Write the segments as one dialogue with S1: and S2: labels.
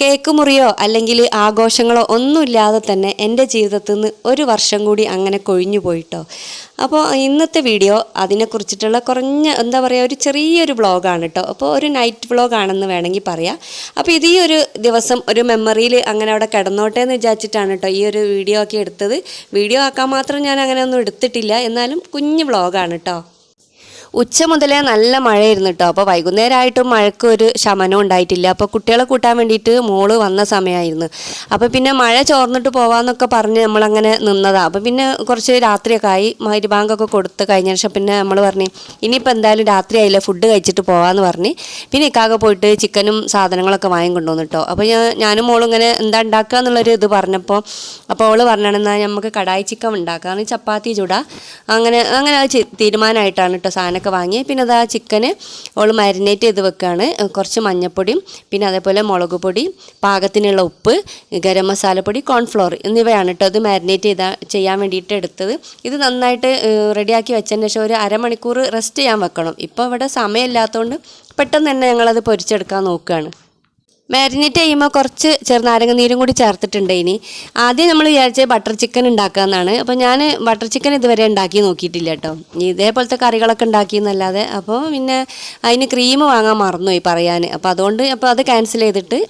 S1: Cake മുറിയോ അല്ലെങ്കിൽ ആഘോഷങ്ങളോ ഒന്നുമില്ലാതെ തന്നെ എന്റെ ജീവിതത്തിൽ നിന്ന് ഒരു വർഷം കൂടി അങ്ങനെ കൊഴിഞ്ഞു പോയിട്ടോ. അപ്പോൾ ഇന്നത്തെ വീഡിയോ അതിനെക്കുറിച്ചിട്ടുള്ള കുറഞ്ഞ എന്താ പറയുക ഒരു ചെറിയൊരു വ്ളോഗാണ് കേട്ടോ. അപ്പോൾ ഒരു നൈറ്റ് വ്ളോഗാണെന്ന് വേണമെങ്കിൽ പറയാം. അപ്പോൾ ഇത് ഈ ഒരു ദിവസം ഒരു മെമ്മറിയിൽ അങ്ങനെ അവിടെ കിടന്നോട്ടെ എന്ന് വിചാരിച്ചിട്ടാണ് കേട്ടോ ഈ ഒരു വീഡിയോ ഒക്കെ എടുത്തത്. വീഡിയോ ആക്കാൻ മാത്രം ഞാൻ അങ്ങനെ ഒന്നും എടുത്തിട്ടില്ല. എന്നാലും കുഞ്ഞ് വ്ളോഗാണ് കേട്ടോ. ഉച്ച മുതലേ നല്ല മഴയായിരുന്നു കേട്ടോ അപ്പോൾ വൈകുന്നേരമായിട്ടും മഴയ്ക്ക് ഒരു ശമനം ഉണ്ടായിട്ടില്ല. അപ്പോൾ കുട്ടികളെ കൂട്ടാൻ വേണ്ടിയിട്ട് മോൾ വന്ന സമയമായിരുന്നു അപ്പോൾ പിന്നെ മഴ ചോർന്നിട്ട് പോവാന്നൊക്കെ പറഞ്ഞ് നമ്മളങ്ങനെ നിന്നതാണ് അപ്പോൾ പിന്നെ കുറച്ച് രാത്രിയൊക്കെ ആയി. മരുബാങ്കൊക്കെ കൊടുത്ത് കഴിഞ്ഞ ശേഷം പിന്നെ നമ്മൾ പറഞ്ഞു ഇനിയിപ്പോൾ എന്തായാലും രാത്രി ആയില്ല? ഫുഡ് കഴിച്ചിട്ട് പോവാന്ന് പറഞ്ഞ്. പിന്നെ ഇക്കാകെ പോയിട്ട് ചിക്കനും സാധനങ്ങളൊക്കെ വാങ്ങി കൊണ്ടുവന്നു കേട്ടോ അപ്പോൾ ഞാൻ ഞാനും മോളും ഇങ്ങനെ എന്താ ഉണ്ടാക്കുക എന്നുള്ളൊരു ഇത് പറഞ്ഞപ്പോൾ അപ്പോൾ അവൾ പറഞ്ഞാണെന്നാൽ നമുക്ക് കടായി ചിക്കൻ ഉണ്ടാക്കാം. ചപ്പാത്തി ചൂടാ. അങ്ങനെ അങ്ങനെ തീരുമാനമായിട്ടാണ് കേട്ടോ സാധനമൊക്കെ വാങ്ങി. പിന്നെ അത് ആ ചിക്കന് അവൾ മാരിനേറ്റ് ചെയ്ത് വെക്കുകയാണ് കുറച്ച് മഞ്ഞൾപ്പൊടിയും പിന്നെ അതേപോലെ മുളക് പൊടി പാകത്തിനുള്ള ഉപ്പ് ഗരം മസാലപ്പൊടി കോൺഫ്ലോർ എന്നിവയാണ് കേട്ടോ അത് മാരിനേറ്റ് ചെയ്താൽ ചെയ്യാൻ വേണ്ടിയിട്ട് എടുത്തത്. ഇത് നന്നായിട്ട് റെഡിയാക്കി വെച്ചതിന് ശേഷം ഒരു അരമണിക്കൂർ റെസ്റ്റ് ചെയ്യാൻ വെക്കണം. ഇപ്പോൾ ഇവിടെ സമയമില്ലാത്തതുകൊണ്ട് പെട്ടെന്ന് തന്നെ ഞങ്ങളത് പൊരിച്ചെടുക്കാൻ നോക്കുകയാണ് മാരിനേറ്റ് ചെയ്യുമ്പോൾ കുറച്ച് ചെറുനാരങ്ങ നീരും കൂടി ചേർത്തിട്ടുണ്ട് ഇനി. ആദ്യം നമ്മൾ വിചാരിച്ചത് ബട്ടർ ചിക്കൻ ഉണ്ടാക്കുക എന്നാണ്. അപ്പോൾ ഞാൻ ബട്ടർ ചിക്കൻ ഇതുവരെ ഉണ്ടാക്കി നോക്കിയിട്ടില്ല കേട്ടോ. ഇതേപോലത്തെ കറികളൊക്കെ ഉണ്ടാക്കിയെന്നല്ലാതെ. അപ്പോൾ പിന്നെ അതിന് ക്രീം വാങ്ങാൻ മറന്നുപോയി പറയാൻ അപ്പോൾ അതുകൊണ്ട് അപ്പോൾ അത് ക്യാൻസൽ ചെയ്തിട്ട്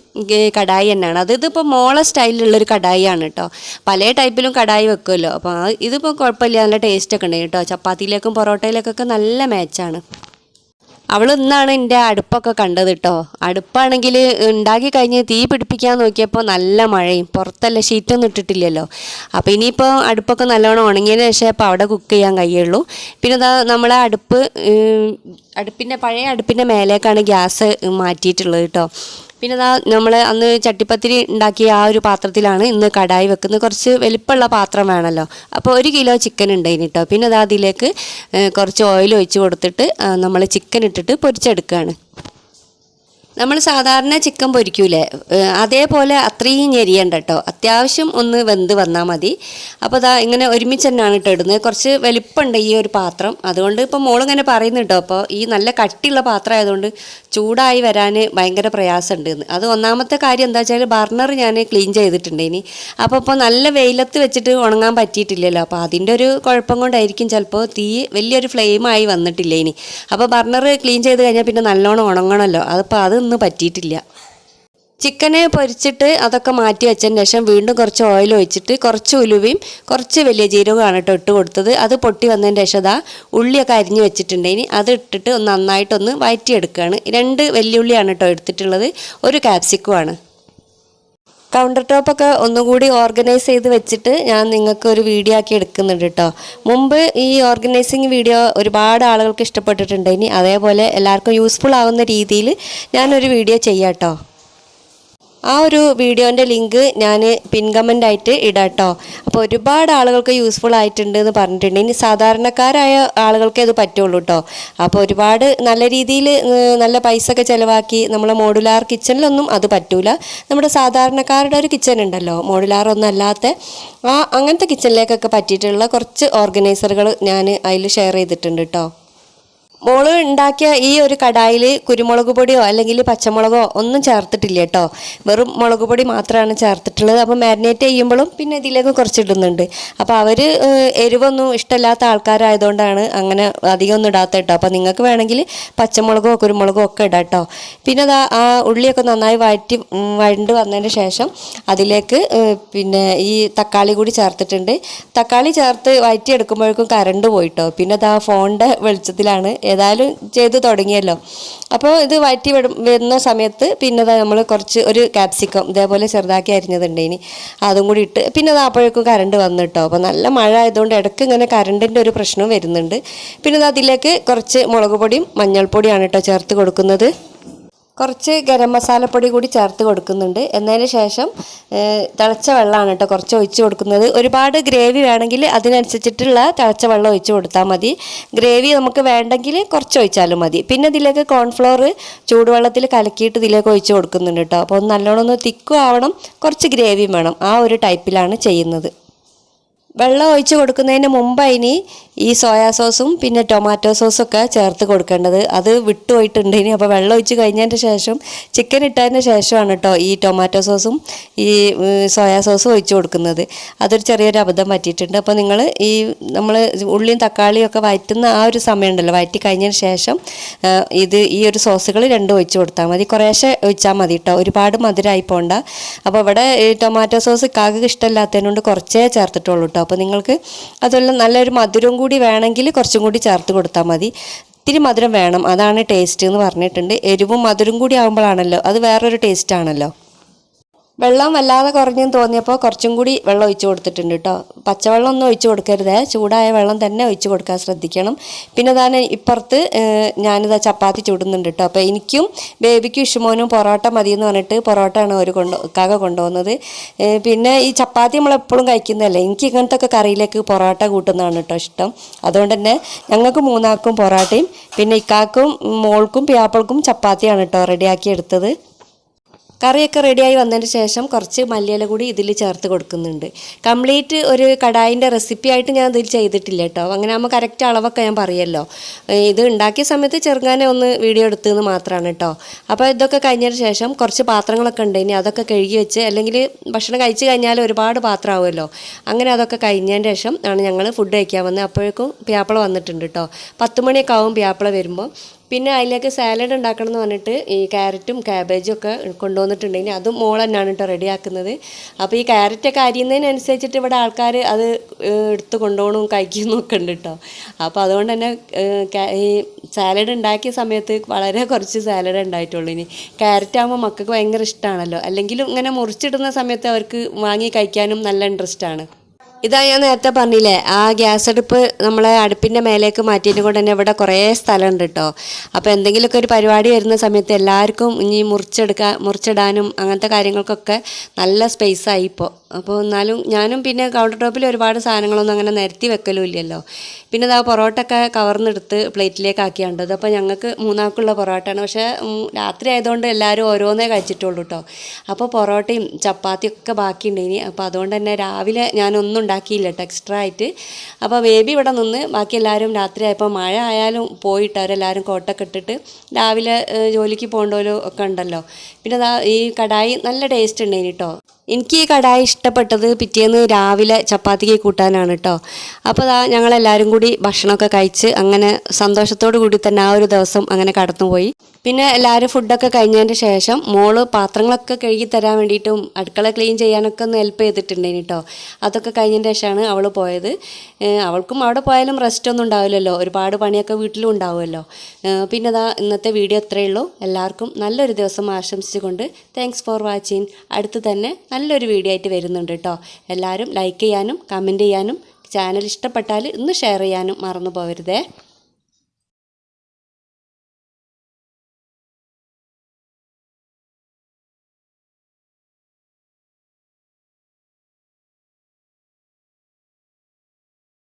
S1: കടായി തന്നെയാണ്. അത് ഇതിപ്പോൾ മോളെ സ്റ്റൈലിലുള്ളൊരു കടായിയാണ് കേട്ടോ. പല ടൈപ്പിലും കടായി വെക്കുമല്ലോ. അപ്പോൾ ഇതിപ്പോൾ കുഴപ്പമില്ല. നല്ല ടേസ്റ്റൊക്കെ ഉണ്ട് കേട്ടോ. ചപ്പാത്തിയിലേക്കും പൊറോട്ടയിലേക്കൊക്കെ നല്ല മാച്ചാണ് അവൾ ഇന്നാണ് എന്റെ അടുപ്പൊക്കെ കണ്ടത് കേട്ടോ അടുപ്പാണെങ്കിൽ ഉണ്ടാക്കി കഴിഞ്ഞ് തീ പിടിപ്പിക്കാൻ നോക്കിയപ്പോൾ നല്ല മഴയും. പുറത്തല്ല ഷീറ്റൊന്നും ഇട്ടിട്ടില്ലല്ലോ. അപ്പോൾ ഇനിയിപ്പോൾ അടുപ്പൊക്കെ നല്ലോണം ഉണങ്ങിയതിന് ശേഷം അപ്പോൾ അവിടെ കുക്ക് ചെയ്യാൻ കഴിയുള്ളൂ. പിന്നെ ഇതാ നമ്മളെ അടുപ്പ് അടുപ്പിന്റെ പഴയ അടുപ്പിന്റെ മേലേക്കാണ് ഗ്യാസ് മാറ്റിയിട്ടുള്ളത് കേട്ടോ പിന്നെ ഇതാ നമ്മൾ അന്ന് ചട്ടിപ്പത്തിരി ഉണ്ടാക്കിയ ആ ഒരു പാത്രത്തിലാണ് ഇന്ന് കടായി വെക്കുന്നത്. കുറച്ച് വലിപ്പമുള്ള പാത്രം വേണമല്ലോ അപ്പോൾ ഒരു കിലോ ചിക്കൻ ഉണ്ടായിന് കേട്ടോ പിന്നെ അതാ അതിലേക്ക് കുറച്ച് ഓയിൽ ഒഴിച്ച് കൊടുത്തിട്ട് നമ്മൾ ചിക്കൻ ഇട്ടിട്ട് പൊരിച്ചെടുക്കുകയാണ് നമ്മൾ സാധാരണ ചിക്കൻ പൊരിക്കൂലേ? അതേപോലെ അത്രയും ഞെരിയണ്ട കേട്ടോ അത്യാവശ്യം ഒന്ന് വെന്ത് വന്നാൽ മതി. അപ്പോൾ അതാ ഇങ്ങനെ ഒരുമിച്ച് തന്നെയാണ് കേട്ടോ ഇടുന്നത് കുറച്ച് വലിപ്പമുണ്ട് ഈ ഒരു പാത്രം. അതുകൊണ്ട് ഇപ്പോൾ മോളിങ്ങനെ പറയുന്നു കേട്ടോ അപ്പോൾ ഈ നല്ല കട്ടിയുള്ള പാത്രം ആയതുകൊണ്ട് ചൂടായി വരാൻ ഭയങ്കര പ്രയാസമുണ്ട് അത് ഒന്നാമത്തെ കാര്യം എന്താ വെച്ചാൽ ബർണർ ഞാൻ ക്ലീൻ ചെയ്തിട്ടുണ്ട് ഇനി. അപ്പോൾ ഇപ്പോൾ നല്ല വെയിലത്ത് വെച്ചിട്ട് ഉണങ്ങാൻ പറ്റിയിട്ടില്ലല്ലോ. അപ്പോൾ അതിന്റെ ഒരു കുഴപ്പം കൊണ്ടായിരിക്കും ചിലപ്പോൾ തീ വലിയൊരു ഫ്ലെയിമായി വന്നിട്ടില്ല ഇനി. അപ്പോൾ ബർണർ ക്ലീൻ ചെയ്ത് കഴിഞ്ഞാൽ പിന്നെ നല്ലോണം ഉണങ്ങണമല്ലോ അതിപ്പോൾ അതൊന്നും പറ്റിയിട്ടില്ല. ചിക്കനെ പൊരിച്ചിട്ട് അതൊക്കെ മാറ്റി വെച്ചതിന് ശേഷം വീണ്ടും കുറച്ച് ഓയിൽ ഒഴിച്ചിട്ട് കുറച്ച് ഉലുവയും കുറച്ച് വലിയ ജീരകമാണ് കേട്ടോ ഇട്ട് കൊടുത്തത്. അത് പൊട്ടി വന്നതിന് ശേഷം അതാ ഉള്ളിയൊക്കെ അരിഞ്ഞ് വെച്ചിട്ടുണ്ടെങ്കിൽ അത് ഇട്ടിട്ട് ഒന്ന് നന്നായിട്ടൊന്ന് വഴറ്റിയെടുക്കുകയാണ് രണ്ട് വെല്ലുള്ളിയാണ് കേട്ടോ എടുത്തിട്ടുള്ളത്. ഒരു ക്യാപ്സിക്കുമാണ് കൗണ്ടർ ടോപ്പൊക്കെ ഒന്നുകൂടി ഓർഗനൈസ് ചെയ്ത് വെച്ചിട്ട് ഞാൻ നിങ്ങൾക്ക് ഒരു വീഡിയോ ആക്കി എടുക്കുന്നുണ്ട് കേട്ടോ മുമ്പ് ഈ ഓർഗനൈസിങ് വീഡിയോ ഒരുപാട് ആളുകൾക്ക് ഇഷ്ടപ്പെട്ടിട്ടുണ്ട്. ഇനി അതേപോലെ എല്ലാവർക്കും യൂസ്ഫുൾ ആവുന്ന രീതിയിൽ ഞാനൊരു വീഡിയോ ചെയ്യാം കേട്ടോ ആ ഒരു വീഡിയോന്റെ ലിങ്ക് ഞാൻ പിൻ ആയിട്ട് ഇടാം കേട്ടോ. അപ്പോൾ ഒരുപാട് ആളുകൾക്ക് യൂസ്ഫുൾ ആയിട്ടുണ്ട് എന്ന് പറഞ്ഞിട്ടുണ്ട്. ഇനി സാധാരണക്കാരായ ആളുകൾക്കേ അത് പറ്റുള്ളൂ കേട്ടോ. അപ്പോൾ ഒരുപാട് നല്ല രീതിയിൽ നല്ല പൈസ ഒക്കെ ചിലവാക്കി നമ്മളെ മോഡുലാർ കിച്ചണിലൊന്നും അത് പറ്റൂല. നമ്മുടെ സാധാരണക്കാരുടെ ഒരു കിച്ചൺ ഉണ്ടല്ലോ മോഡുലാർ ഒന്നും അല്ലാത്ത ആ അങ്ങനത്തെ കിച്ചണിലേക്കൊക്കെ പറ്റിയിട്ടുള്ള കുറച്ച് ഓർഗനൈസറുകൾ ഞാൻ അതിൽ ഷെയർ ചെയ്തിട്ടുണ്ട് കേട്ടോ. മോൾ ഉണ്ടാക്കിയ ഈ ഒരു കടായിൽ കുരുമുളക് പൊടിയോ അല്ലെങ്കിൽ പച്ചമുളകോ ഒന്നും ചേർത്തിട്ടില്ല കേട്ടോ. വെറും മുളക് പൊടി മാത്രമാണ് ചേർത്തിട്ടുള്ളത്. അപ്പോൾ മാരിനേറ്റ് ചെയ്യുമ്പോഴും പിന്നെ ഇതിലേക്ക് കുറച്ച് ഇടുന്നുണ്ട് അപ്പോൾ അവർ എരിവൊന്നും ഇഷ്ടമില്ലാത്ത ആൾക്കാരായതുകൊണ്ടാണ് അങ്ങനെ അധികം ഒന്നും ഇടാത്ത കേട്ടോ. അപ്പോൾ നിങ്ങൾക്ക് വേണമെങ്കിൽ പച്ചമുളകോ കുരുമുളകോ ഒക്കെ ഇടാം കേട്ടോ. പിന്നെ അതാ ആ ഉള്ളിയൊക്കെ നന്നായി വഴറ്റി വഴണ്ട് വന്നതിന് ശേഷം അതിലേക്ക് പിന്നെ ഈ തക്കാളി കൂടി ചേർത്തിട്ടുണ്ട്. തക്കാളി ചേർത്ത് വഴറ്റി എടുക്കുമ്പോഴേക്കും കറണ്ട് പോയിട്ടോ പിന്നെ അതാ ഫോണിന്റെ വെളിച്ചത്തിലാണ് ഏതായാലും ചെയ്ത് തുടങ്ങിയല്ലോ. അപ്പോൾ ഇത് വഴറ്റി വരുന്ന സമയത്ത് പിന്നെ നമ്മൾ കുറച്ച് ഒരു ക്യാപ്സിക്കം ഇതേപോലെ ചെറുതാക്കി അരിഞ്ഞതുണ്ട് ഇനി. അതും കൂടി ഇട്ട് പിന്നെ അത് അപ്പോഴേക്കും കറണ്ട് വന്നു കേട്ടോ അപ്പോൾ നല്ല മഴ ആയതുകൊണ്ട് ഇടയ്ക്ക് ഇങ്ങനെ കറണ്ടിന്റെ ഒരു പ്രശ്നവും വരുന്നുണ്ട്. പിന്നെ അത് അതിലേക്ക് കുറച്ച് മുളക് പൊടിയും മഞ്ഞൾപ്പൊടിയാണ് കേട്ടോ ചേർത്ത് കൊടുക്കുന്നത്. കുറച്ച് ഗരം മസാലപ്പൊടി കൂടി ചേർത്ത് കൊടുക്കുന്നുണ്ട്. എന്നതിന് ശേഷം തിളച്ച വെള്ളമാണ് കേട്ടോ കുറച്ച് ഒഴിച്ച് കൊടുക്കുന്നത്. ഒരുപാട് ഗ്രേവി വേണമെങ്കിൽ അതിനനുസരിച്ചിട്ടുള്ള തിളച്ച വെള്ളം ഒഴിച്ച് കൊടുത്താൽ മതി. ഗ്രേവി നമുക്ക് വേണ്ടെങ്കിൽ കുറച്ച് ഒഴിച്ചാലും മതി. പിന്നെ ഇതിലേക്ക് കോൺഫ്ലോർ ചൂടുവെള്ളത്തിൽ കലക്കിയിട്ട് ഇതിലേക്ക് ഒഴിച്ച് കൊടുക്കുന്നുണ്ട് കേട്ടോ അപ്പോൾ നല്ലോണം ഒന്ന് തിക്കും ആവണം. കുറച്ച് ഗ്രേവിയും വേണം. ആ ഒരു ടൈപ്പിലാണ് ചെയ്യുന്നത്. വെള്ളം ഒഴിച്ച് കൊടുക്കുന്നതിന് മുമ്പ് അതിന് ഈ സോയാ സോസും പിന്നെ ടൊമാറ്റോ സോസും ചേർത്ത് കൊടുക്കേണ്ടത്. അത് വിട്ടുപോയിട്ടുണ്ട് ഇനി. അപ്പോൾ വെള്ളം ഒഴിച്ച് കഴിഞ്ഞതിന്റെ ശേഷം ചിക്കൻ ഇട്ടതിന് ശേഷമാണ് കേട്ടോ ഈ ടൊമാറ്റോ സോസും ഈ സോയാ സോസും ഒഴിച്ച് കൊടുക്കുന്നത്. അതൊരു ചെറിയൊരു അബദ്ധം പറ്റിയിട്ടുണ്ട്. അപ്പോൾ നിങ്ങൾ ഈ നമ്മൾ ഉള്ളിയും തക്കാളിയും ഒക്കെ വഴറ്റുന്ന ആ ഒരു സമയമുണ്ടല്ലോ. വഴറ്റി കഴിഞ്ഞതിന് ശേഷം ഇത് ഈ ഒരു സോസുകൾ രണ്ടും ഒഴിച്ച് കൊടുത്താൽ മതി. കുറേശ്ശെ ഒഴിച്ചാൽ മതി കേട്ടോ ഒരുപാട് മധുരമായി പോണ്ട. അപ്പോൾ ഇവിടെ ടൊമാറ്റോ സോസ് കാക്കക്ക് ഇഷ്ടമില്ലാത്തതിനോണ്ട് കുറച്ചേ ചേർത്തിട്ടുള്ളൂ കേട്ടോ അപ്പോൾ നിങ്ങൾക്ക് അതുപോലെ നല്ലൊരു മധുരം കൂടി വേണമെങ്കിൽ കുറച്ചും കൂടി ചേർത്ത് കൊടുത്താൽ മതി. ഇത്തിരി മധുരം വേണം. അതാണ് ടേസ്റ്റ് എന്ന് പറഞ്ഞിട്ടുണ്ട്. എരിവും മധുരം കൂടി ആകുമ്പോഴാണല്ലോ അത് വേറൊരു ടേസ്റ്റ് ആണല്ലോ. വെള്ളം വല്ലാതെ കുറഞ്ഞെന്ന് തോന്നിയപ്പോൾ കുറച്ചും കൂടി വെള്ളം ഒഴിച്ചു കൊടുത്തിട്ടുണ്ട് കേട്ടോ പച്ചവെള്ളം ഒന്നും ഒഴിച്ചു കൊടുക്കരുത്. ചൂടായ വെള്ളം തന്നെ ഒഴിച്ചു കൊടുക്കാൻ ശ്രദ്ധിക്കണം. പിന്നെ താൻ ഇപ്പുറത്ത് ഞാനിതാ ചപ്പാത്തി ചൂടുന്നുണ്ട് കേട്ടോ അപ്പോൾ എനിക്കും ബേബിക്കും ഇഷുമോനും പൊറോട്ട മതി എന്ന് പറഞ്ഞിട്ട് പൊറോട്ടയാണ് ഒരു കൊണ്ടു കാക കൊണ്ടുപോകുന്നത്. പിന്നെ ഈ ചപ്പാത്തി നമ്മൾ എപ്പോഴും കഴിക്കുന്നതല്ലേ? എനിക്ക് ഇങ്ങനത്തെ ഒക്കെ കറിയിലേക്ക് പൊറോട്ട കൂട്ടുന്നതാണ് കേട്ടോ ഇഷ്ടം. അതുകൊണ്ട് തന്നെ ഞങ്ങൾക്ക് മൂന്നാക്കും പൊറോട്ടയും പിന്നെ ഇക്കാക്കും മോൾക്കും പിയാപ്പിൾക്കും ചപ്പാത്തിയാണ് കേട്ടോ റെഡിയാക്കി എടുത്തത്. കറിയൊക്കെ റെഡിയായി വന്നതിന് ശേഷം കുറച്ച് മല്ലിയില കൂടി ഇതിൽ ചേർത്ത് കൊടുക്കുന്നുണ്ട്. കംപ്ലീറ്റ് ഒരു കടായിന്റെ റെസിപ്പി ആയിട്ട് ഞാൻ ഇതിൽ ചെയ്തിട്ടില്ല കേട്ടോ. അങ്ങനെ ആകുമ്പോൾ കറക്റ്റ് അളവൊക്കെ ഞാൻ പറയല്ലോ. ഇത് ഉണ്ടാക്കിയ സമയത്ത് ചെറുങ്ങനെ ഒന്ന് വീഡിയോ എടുത്തതെന്ന് മാത്രമാണ് കേട്ടോ. അപ്പോൾ ഇതൊക്കെ കഴിഞ്ഞതിന് ശേഷം കുറച്ച് പാത്രങ്ങളൊക്കെ ഉണ്ട്. ഇനി അതൊക്കെ കഴുകി വെച്ച് അല്ലെങ്കിൽ ഭക്ഷണം കഴിച്ച് കഴിഞ്ഞാൽ ഒരുപാട് പാത്രമാവുമല്ലോ അങ്ങനെ അതൊക്കെ കഴിഞ്ഞതിന് ശേഷം ആണ് ഞങ്ങൾ ഫുഡ് കഴിക്കാൻ വന്നത്. അപ്പോഴേക്കും പ്യാപ്പിള വന്നിട്ടുണ്ട് കേട്ടോ. പത്ത് മണിയൊക്കെ ആവും പ്യാപ്പിള വരുമ്പോൾ പിന്നെ അതിലേക്ക് സാലഡ് ഉണ്ടാക്കണം എന്ന് പറഞ്ഞിട്ട് ഈ ക്യാരറ്റും ക്യാബേജും ഒക്കെ കൊണ്ടുവന്നിട്ടുണ്ടെങ്കിൽ അതും മോൾ തന്നെയാണ് കേട്ടോ റെഡിയാക്കുന്നത് അപ്പോൾ ഈ ക്യാരറ്റൊക്കെ അരിയുന്നതിനനുസരിച്ചിട്ട് ഇവിടെ ആൾക്കാർ അത് എടുത്ത് കൊണ്ടുപോകണം കഴിക്കുന്നു ഒക്കെ ഉണ്ട് കേട്ടോ അപ്പോൾ അതുകൊണ്ട് തന്നെ ഈ സാലഡ് ഉണ്ടാക്കിയ സമയത്ത് വളരെ കുറച്ച് സാലഡ് ഉണ്ടായിട്ടുള്ളൂ. ഇനി ക്യാരറ്റ് ആകുമ്പോൾ മക്കൾക്ക് ഭയങ്കര ഇഷ്ടമാണല്ലോ അല്ലെങ്കിലും ഇങ്ങനെ മുറിച്ചിടുന്ന സമയത്ത് അവർക്ക് വാങ്ങി കഴിക്കാനും നല്ല ഇൻട്രസ്റ്റ് ആണ്. ഇതാ ഞാൻ നേരത്തെ പറഞ്ഞില്ലേ ആ ഗ്യാസ് അടുപ്പ് നമ്മളെ അടുപ്പിന്റെ മേലേക്ക് മാറ്റിയതിനെ കൊണ്ട് തന്നെ ഇവിടെ കുറേ സ്ഥലമുണ്ട് കേട്ടോ അപ്പോൾ എന്തെങ്കിലുമൊക്കെ ഒരു പരിപാടി വരുന്ന സമയത്ത് എല്ലാവർക്കും ഇനി മുറിച്ചെടുക്കാൻ മുറിച്ചിടാനും അങ്ങനത്തെ കാര്യങ്ങൾക്കൊക്കെ നല്ല സ്പേസ് ആയി ഇപ്പോൾ അപ്പോൾ എന്നാലും ഞാനും പിന്നെ കൗണ്ടർ ടോപ്പിൽ ഒരുപാട് സാധനങ്ങളൊന്നും അങ്ങനെ നിരത്തി വെക്കലും ഇല്ലല്ലോ പിന്നെ ഇതാ പൊറോട്ടയൊക്കെ കവർന്നെടുത്ത് പ്ലേറ്റിലേക്ക് ആക്കിയാണ്ട്. അപ്പോൾ ഞങ്ങൾക്ക് മൂന്നാൾക്കുള്ള പൊറോട്ടയാണ്. പക്ഷേ രാത്രി ആയതുകൊണ്ട് എല്ലാവരും ഓരോന്നേ കഴിച്ചിട്ടുള്ളൂ കേട്ടോ അപ്പോൾ പൊറോട്ടയും ചപ്പാത്തിയും ഒക്കെ ബാക്കിയുണ്ടായിനി അപ്പോൾ അതുകൊണ്ട് തന്നെ രാവിലെ ഞാനൊന്നും ഉണ്ടാക്കിയില്ല കേട്ടോ എക്സ്ട്രാ ആയിട്ട്. അപ്പോൾ ബേബി ഇവിടെ നിന്ന് ബാക്കി എല്ലാവരും രാത്രി ആയപ്പോൾ മഴ ആയാലും പോയിട്ട് അവരെല്ലാവരും കോട്ടൊക്കെ ഇട്ടിട്ട് രാവിലെ ജോലിക്ക് പോകേണ്ടവരും ഒക്കെ ഉണ്ടല്ലോ. പിന്നെ ഈ കടായി നല്ല ടേസ്റ്റ് ഉണ്ടായിന് കേട്ടോ എനിക്ക് ഈ കടായി ഇഷ്ടപ്പെട്ടത് പിറ്റേന്ന് രാവിലെ ചപ്പാത്തിക്ക് കൂട്ടാനാണ് കേട്ടോ അപ്പോൾ അതാ ഞങ്ങളെല്ലാവരും കൂടി ഭക്ഷണമൊക്കെ കഴിച്ച് അങ്ങനെ സന്തോഷത്തോടു കൂടി തന്നെ ആ ഒരു ദിവസം അങ്ങനെ കടന്നുപോയി. പിന്നെ എല്ലാവരും ഫുഡൊക്കെ കഴിഞ്ഞതിന് ശേഷം മോൾ പാത്രങ്ങളൊക്കെ കഴുകി തരാൻ വേണ്ടിയിട്ടും അടുക്കള ക്ലീൻ ചെയ്യാനൊക്കെ ഒന്ന് ഹെൽപ്പ് ചെയ്തിട്ടുണ്ടേനി കേട്ടോ അതൊക്കെ കഴിഞ്ഞതിന് ശേഷമാണ് അവൾ പോയത്. അവൾക്കും അവിടെ പോയാലും റെസ്റ്റ് ഒന്നും ഉണ്ടാവില്ലല്ലോ. ഒരുപാട് പണിയൊക്കെ വീട്ടിലും ഉണ്ടാവുമല്ലോ. പിന്നെ അതാ ഇന്നത്തെ വീഡിയോ ഇത്രയേ ഉള്ളൂ. എല്ലാവർക്കും നല്ലൊരു ദിവസം ആശംസിച്ചുകൊണ്ട് താങ്ക്സ് ഫോർ വാച്ചിങ് അടുത്ത് തന്നെ നല്ലൊരു വീഡിയോ ആയിട്ട് വരുന്നുണ്ട് കേട്ടോ എല്ലാവരും ലൈക്ക് ചെയ്യാനും കമന്റ് ചെയ്യാനും ചാനൽ ഇഷ്ടപ്പെട്ടാൽ ഇന്ന് ഷെയർ ചെയ്യാനും മറന്നു പോകരുതേ